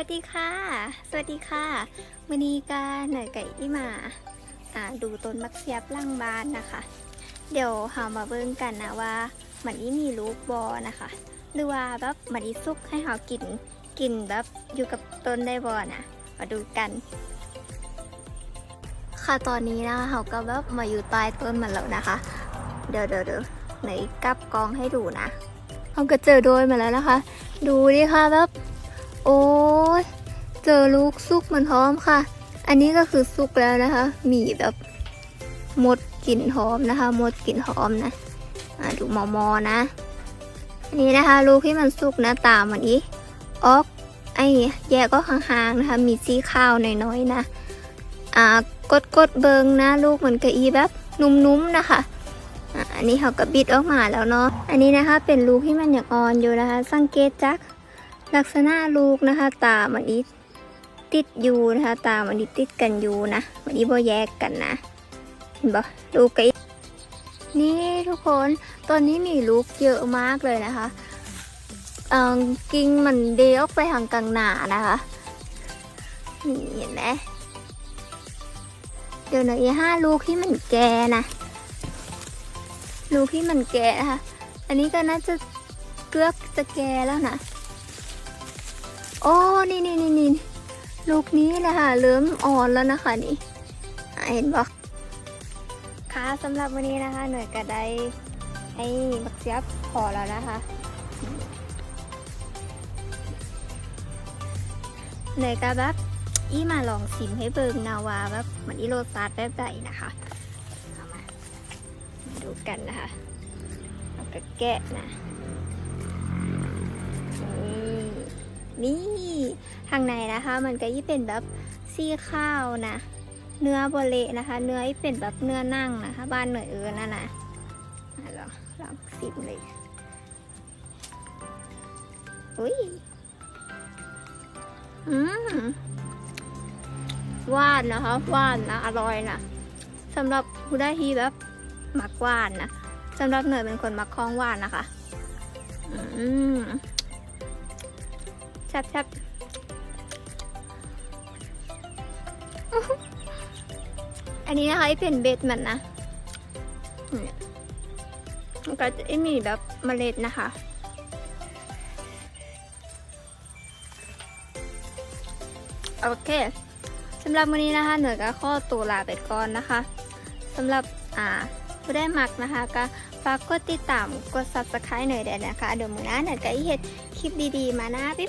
วัสดีค่ะ สวัสดีค่ะวันนี้ก็หน่อยไก่ที่มาอ่าดูต้นมักเสียบล่างบ้านนะคะ เดี๋ยวเรามาเบิ่งกันนะว่ามันนี้มีลูกบอนะคะ หรือว่าแบบมันนี้ซุกให้เรากินกินแบบอยู่กับต้นได้บอนะมาดูกันค่ะตอนนี้นะคะเราก็แบบมาอยู่ใต้ต้นมันแล้วนะคะ เดี๋ยวเดี๋ยวเดี๋ยวไหนกลับกองให้ดูนะเราก็เจอโดยมาแล้วนะคะ ดูดิค่ะแบบ โอ้ยเจอลูกซุกมันหอมค่ะ อันนี้ก็คือซุกแล้วนะคะ มีแบบหมดกลิ่นหอมนะคะหมดกลิ่นหอมนะอ่าดูมอมอนะ อันนี้นะคะลูกที่มันซุกนะตามมันอีออกไอ้แยกก็ห่างๆนะคะ มีสีข้าวน่อยๆนะ อ่ากดกดๆเบิงนะ ลูกมันกระอีแบบนุ่มๆนะคะ อันนี้เขาก็บิดออกมาแล้วเนาะ อันนี้นะคะเป็นลูกที่มันยังอ่อนอยู่นะคะ สังเกตจาก ลักษณะลูกนะคะ ตามันอีติดอยู่นะคะ ตามันอีติดกันอยู่นะมันอีบ่แยกกันนะเห็นปะลูกกอีนี่ทุกคนตอนนี้มีลูกเยอะมากเลยนะคะเอ่อกิ่งมันเดออกไปทางกลางหนานะคะนี่เห็นไหมเดี๋ยวหน่อยห้าลูกที่มันแก่นะลูกที่มันแก่นะคะอันนี้ก็น่าจะเกือบจะแก่แล้วนะ โอ้ นี่นี่นี่นี่ลูกนี้แหละค่ะ เริ่มอ่อนแล้วนะคะนี่ เห็นบอกค่ะสำหรับวันนี้นะคะ หน่วยกระไดไอ้บักเสียบพอแล้วนะคะหน่วยกระแบบอีมาลองชิมให้เบิงนาวาแบบเหมือนอีโรซาดแบบใดนะคะมาดูกันนะคะ เอากระแกะนะ นี่ทางในนะคะ มันก็ยี่เป็นแบบซี่ข้าวนะ เนื้อโบเละนะคะ เนื้อที่เป็นแบบเนื้อนั่งนะคะ บ้านเหน่วยเอินนั่นนะอะลองลองสิมเลยอุ้ยอืมหวานนะคะหวานนะอร่อยนะสำหรับผู้ได้ที่แบบมักหวานนะสำหรับเหน่วยเป็นคนมักของหวานนะคะ อืม แซ่บแซ่บอันนี้นะคะไอ้เป็นเบ็ดมันนะมันก็จะมีแบบเมล็ดนะคะโอเคสำหรับวันนี้นะคะ หน่วยก็ข้อตัวลาไปก่อนนะคะสำหรับอ่าผู้ได้มักนะคะก็ฝากกดติดตามกด subscribe หน่อยได้นะคะ เดี๋ยวมือหน้าหน่อยก็เห็ดคลิปดีๆ มานะพี่